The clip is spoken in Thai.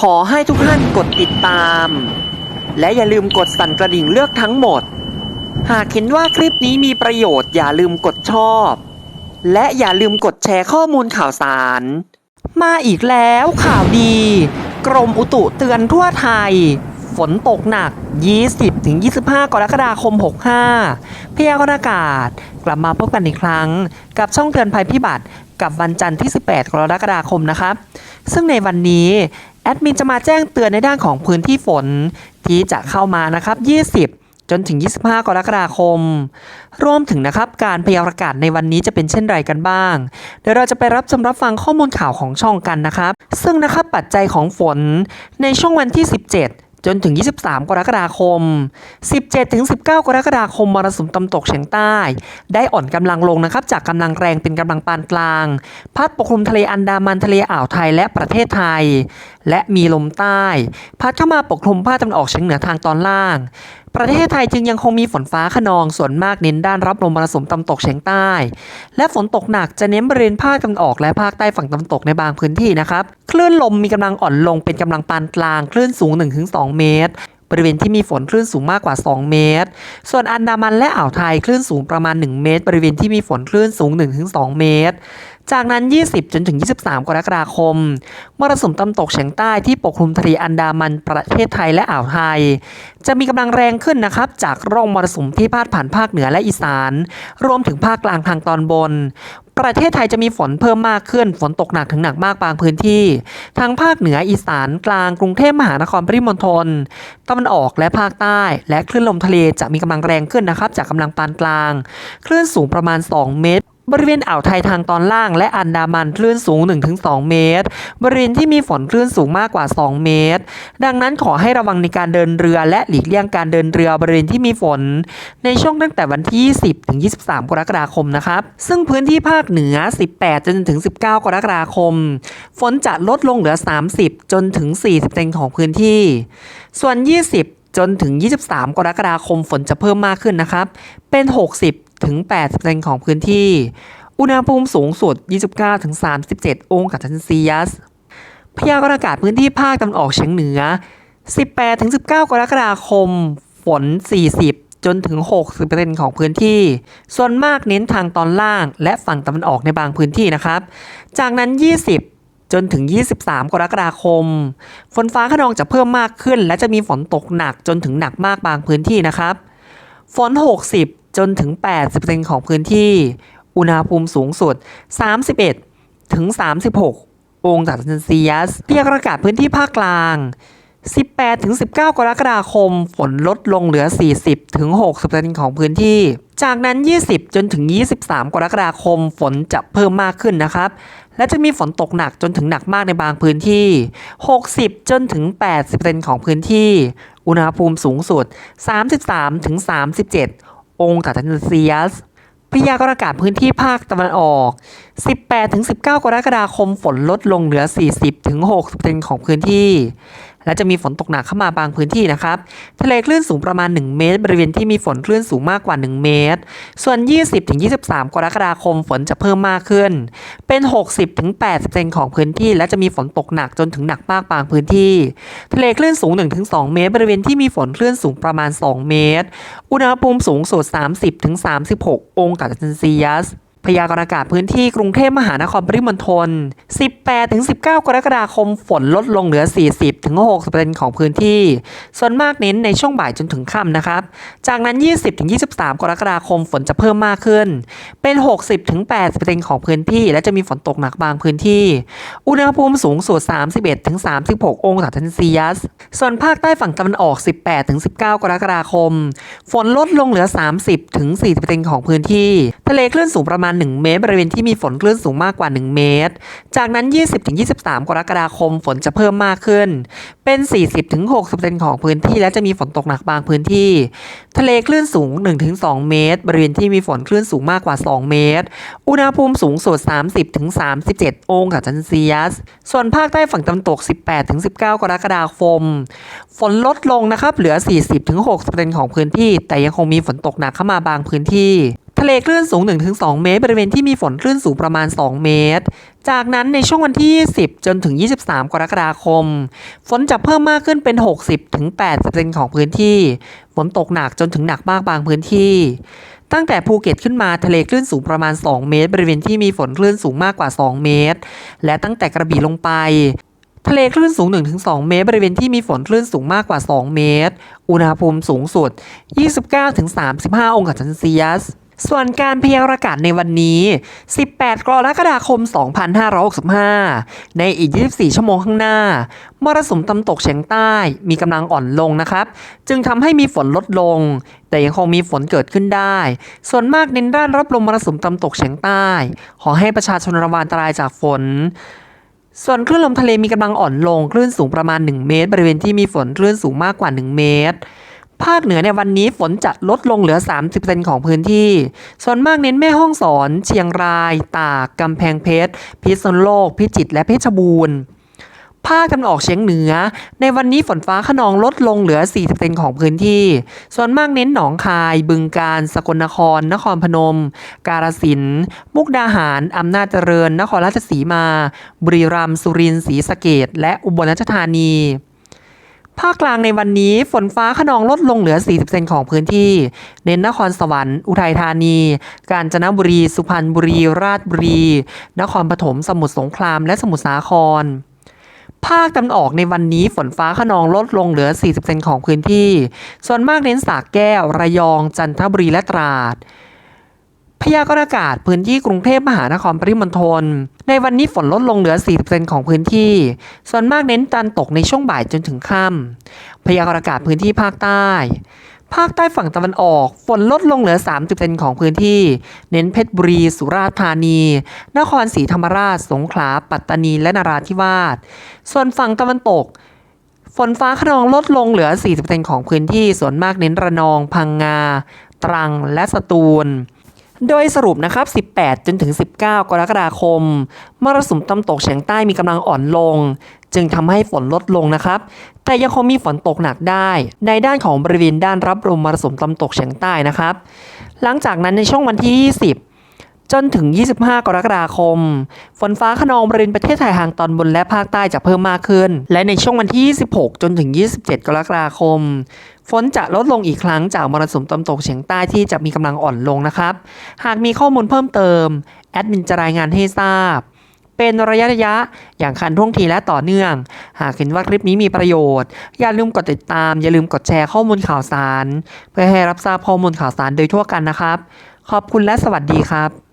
ขอให้ทุกท่านกดติดตาม และอย่าลืมกดสั่นกระดิ่งเลือกทั้งหมด หากเห็นว่าคลิปนี้มีประโยชน์อย่าลืมกดชอบ และอย่าลืมกดแชร์ข้อมูลข่าวสาร มาอีกแล้วข่าวดี กรมอุตุเตือนทั่วไทย ฝนตกหนัก 20-25 กรกฎาคม 65 พยากรณ์อากาศ กลับมาพบกันอีกครั้ง กับช่องเตือนภัยพิบัติกับวันจันทร์ที่ 18 กรกฎาคมนะครับ ซึ่งในวันนี้ แอดมินจะมาแจ้งเตือนในด้านของพื้นที่ฝนที่จะเข้ามานะครับ 20 จนถึง 25 กรกฎาคม รวมถึงนะครับการพยากรณ์อากาศในวันนี้จะเป็นเช่นไรกันบ้าง เดี๋ยวเราจะไปรับชมรับฟังข้อมูลข่าวของช่องกันนะครับ ซึ่งนะครับปัจจัยของฝนในช่วงวันที่ 17จนถึง 23 กรกฎาคม 17 ถึง 19 กรกฎาคม มรสุมตะวันตกเฉียงใต้ ได้อ่อนกำลังลงนะครับ จากกำลังแรงเป็นกำลังปานกลาง พัดปกคลุมทะเลอันดามันทะเลอ่าวไทยและประเทศไทย และมีลมใต้ พัดเข้ามาปกคลุมภาคตะวันออกเฉียงเหนือทางตอนล่าง ประเทศไทยจึงยังคงมีฝนฟ้าขนองส่วนมากเน้นด้านรับลมมรสุมตะวันตกเฉียงใต้ และฝนตกหนักจะเน้นบริเวณภาคตะวันออกและภาคใต้ฝั่งตะวันตกในบางพื้นที่นะครับ คลื่นลมมีกำลังอ่อนลงเป็นกำลังปานกลาง คลื่นสูง 1-2 เมตร บริเวณที่มีฝนคลื่นสูงมากกว่า 2 เมตร ส่วนอันดามันและอ่าวไทยคลื่นสูงประมาณ 1 เมตร บริเวณที่มีฝนคลื่นสูง 1-2 เมตร จากนั้น 20 จนถึง 23 กรกฎาคม มรสุมตะวันตกเฉียงใต้ที่ปกคลุมทะเลอันดามันประเทศไทยและอ่าวไทย จะมีกำลังแรงขึ้นนะครับ จากร่องมรสุมที่พาดผ่านภาคเหนือและอีสาน รวมถึงภาคกลางทางตอนบน ประเทศไทยจะมีฝนเพิ่มมากขึ้น ฝนตกหนักถึงหนักมากบางพื้นที่ ทั้งภาคเหนืออีสานกลางกรุงเทพมหานครปริมณฑลตะวันออกและภาคใต้ และคลื่นลมทะเลจะมีกำลังแรงขึ้นนะครับ จากกำลังปานกลาง คลื่นสูงประมาณ 2 เมตร บริเวณอ่าวไทยทางตอนล่าง และอันดามันคลื่นสูง 1-2 เมตร บริเวณที่มีฝนคลื่นสูงมากกว่า 2 เมตร ดังนั้นขอให้ระวังในการเดินเรือและหลีกเลี่ยงการเดินเรือบริเวณที่มีฝน ในช่วงตั้งแต่วันที่20ถึง 23 กรกฎาคมนะครับ ซึ่งพื้นที่ภาคเหนือ 18 จนถึง 19 กรกฎาคม ฝนจะลดลงเหลือ 30 จนถึง 40เซนของพื้นที่ ส่วน 20จนถึง 23 กรกฎาคมฝนจะเพิ่มมากขึ้นนะครับ เป็น 60 ถึง80เซนของพื้นที่ อุณหภูมิสูงสุด 29-37 องศาเซลเซียส พยากรณ์อากาศพื้นที่ภาคตะวันออกเฉียงเหนือ 18-19 กรกฎาคม ฝน 40จนถึง 60%ของพื้นที่ ส่วนมากเน้นทางตอนล่าง และฝั่งตะวันออกในบางพื้นที่นะครับ จากนั้น 20 จนถึง 23 กรกฎาคม ฝนฟ้าขนองจะเพิ่มมากขึ้น และจะมีฝนตกหนักจนถึงหนักมากบางพื้นที่นะครับ ฝน 60 จนถึง 80%ของพื้นที่ อุณหภูมิสูงสุด 31 ถึง 36 องศาเซลเซียสพยกรณ์อากาศพื้นที่ภาคกลาง 18 ถึง 19 กรกฎาคม ฝนลดลงเหลือ 40 ถึง 60%ของพื้นที่ จากนั้น 20 จนถึง 23 กรกฎาคม ฝนจะเพิ่มมากขึ้นนะครับ และจะมีฝนตกหนักจนถึงหนักมากในบางพื้นที่ 60 จนถึง 80%ของพื้นที่ อุณหภูมิสูงสุด 33 ถึง 37 องศาเซลเซียสพยากรณ์อากาศพื้นที่ภาคตะวันออก 18-19 กรกฎาคมฝนลดลงเหลือ 40-60%ของพื้นที่ และจะมีฝนตกหนักเข้ามาบางพื้นที่นะครับ ทะเลคลื่นสูงประมาณ 1 เมตร บริเวณที่มีฝนคลื่นสูงมากกว่า 1 เมตร ส่วน 20-23 กรกฎาคมฝนจะเพิ่มมากขึ้น เป็น 60ถึง80%ของพื้นที่ และจะมีฝนตกหนักจนถึงหนักมากบางพื้นที่ ทะเลคลื่นสูง 1-2 เมตร บริเวณที่มีฝนคลื่นสูงประมาณ 2 เมตร อุณหภูมิสูงสุด 30-36 องศาเซลเซียส พยากรณ์อากาศพื้นที่กรุงเทพมหานครปริมณฑล 18-19 กรกฎาคมฝนลดลงเหลือ 40-60%ของพื้นที่ ส่วนมากเน้นในช่วงบ่ายจนถึงค่ำนะครับ จากนั้น 20-23 กรกฎาคมฝนจะเพิ่มมากขึ้น เป็น 60-80%ของพื้นที่ และจะมีฝนตกหนักบางพื้นที่ อุณหภูมิสูงสุด 31-36 องศาเซลเซียส ส่วนภาคใต้ฝั่งตะวันออก 18-19 กรกฎาคม ฝนลดลงเหลือ 30-40%ของพื้นที่ ทะเลคลื่นสูงประมาณ1 เมตร บริเวณที่มีฝนคลื่นสูงมากกว่า 1 เมตร จากนั้น 20-23 กรกฎาคมฝนจะเพิ่มมากขึ้น เป็น 40-60%ของพื้นที่และจะมีฝนตกหนักบางพื้นที่ ทะเลคลื่นสูง 1-2 เมตร บริเวณที่มีฝนคลื่นสูงมากกว่า 2 เมตร อุณหภูมิสูงสุด 30-37 องศาเซลเซียส ส่วนภาคใต้ฝั่งตะวันตก 18-19 กรกฎาคม ฝนลดลงนะครับเหลือ 40-60%ของพื้นที่ แต่ยังคงมีฝนตกหนักเข้ามาบางพื้นที่ ทะเลคลื่นสูง 1-2 เมตร บริเวณที่มีฝนคลื่นสูงประมาณ 2 เมตร จากนั้นในช่วงวันที่ 10 จนถึง 23 กรกฎาคม ฝนจะเพิ่มมากขึ้นเป็น 60-80%ของพื้นที่ ฝนตกหนักจนถึงหนักมากบางพื้นที่ ตั้งแต่ภูเก็ตขึ้นมาทะเลคลื่นสูงประมาณ 2 เมตร บริเวณที่มีฝนคลื่นสูงมากกว่า 2 เมตร และตั้งแต่กระบี่ลงไปทะเลคลื่นสูง 1-2 เมตร บริเวณที่มีฝนคลื่นสูงมากกว่า 2 เมตร อุณหภูมิสูงสุด 29-35 องศาเซนเซียส ส่วนการพยากรณ์อากาศในวันนี้ 18 กรกฎาคม 2565 ในอีก 24 ชั่วโมงข้างหน้ามรสุมตะวันตกเฉียงใต้มีกำลังอ่อนลงนะครับ จึงทำให้มีฝนลดลง แต่ยังคงมีฝนเกิดขึ้นได้ ส่วนมากเน้นด้านรับลมมรสุมตะวันตกเฉียงใต้ ขอให้ประชาชนระวังอันตรายจากฝนส่วนคลื่นลมทะเลมีกำลังอ่อนลง คลื่นสูงประมาณ 1 เมตร บริเวณที่มีฝนคลื่นสูงมากกว่า 1 เมตร ภาคเหนือในวันนี้ฝนจะลดลงเหลือ 30%ของพื้นที่ ส่วนมากเน้นแม่ห้องสอน เชียงราย ตาก กำแพงเพชร พิษณุโลก พิจิตร และเพชรบูรณ์ ภาคตะวันออกเฉียงเหนือ ในวันนี้ฝนฟ้าขนองลดลงเหลือ 40%ของพื้นที่ ส่วนมากเน้นหนองคาย บึงกาฬ สกลนคร นครพนม กาฬสินธุ์มุกดาหาร อำนาจเจริญ นครราชสีมา บุรีรัมย์ สุรินทร์ ศรีสะเกษและอุบลราชธานี ภาคกลางในวันนี้ฝนฟ้าขนองลดลงเหลือ 40%ของพื้นที่ เน้นนครสวรรค์ อุทัยธานี กาญจนบุรี สุพรรณบุรี ราชบุรี นครปฐม สมุทรสงคราม และสมุทรสาคร ภาคตะวันออกในวันนี้ฝนฟ้าขนองลดลงเหลือ 40%ของพื้นที่ ส่วนมากเน้นสากแก้ว ระยอง จันทบุรี และตราด พยากรณ์อากาศพื้นที่กรุงเทพมหานครปริมณฑลในวันนี้ฝนลดลงเหลือ 40%ของพื้นที่ ส่วนมากเน้นการตกในช่วงบ่ายจนถึงค่ำพยากรณ์อากาศพื้นที่ภาคใต้ ภาคใต้ฝั่งตะวันออก ฝนลดลงเหลือ 30%ของพื้นที่ เน้นเพชรบุรี สุราษฎร์ธานี นครศรีธรรมราช สงขลา ปัตตานี และนราธิวาส ส่วนฝั่งตะวันตกฝนฟ้าขนองลดลงเหลือ 40%ของพื้นที่ ส่วนมากเน้นระนอง พังงา ตรัง และสตูล โดยสรุปนะครับ 18 จนถึง 19 กรกฎาคม มรสุมตะวันตกเฉียงใต้มีกำลังอ่อนลง จึงทำให้ฝนลดลงนะครับ แต่ยังคงมีฝนตกหนักได้ ในด้านของบริเวณด้านรับลมมรสุมตะวันตกเฉียงใต้นะครับ หลังจากนั้นในช่วงวันที่ 20จนถึง 25 กรกฎาคม ฝนฟ้าขนองบริเวณประเทศไทยทางตอนบนและภาคใต้จะเพิ่มมากขึ้น และในช่วงวันที่ 26 จนถึง 27 กรกฎาคม ฝนจะลดลงอีกครั้งจากมรสุมตะวันตกเฉียงใต้ที่จะมีกำลังอ่อนลงนะครับ หากมีข้อมูลเพิ่มเติม แอดมินจะรายงานให้ทราบ เป็นระยะระยะอย่างคันท่วงทีและต่อเนื่อง หากเห็นว่าคลิปนี้มีประโยชน์ อย่าลืมกดติดตาม อย่าลืมกดแชร์ข้อมูลข่าวสาร เพื่อให้รับทราบข้อมูลข่าวสารโดยทั่วกันนะครับ ขอบคุณและสวัสดีครับ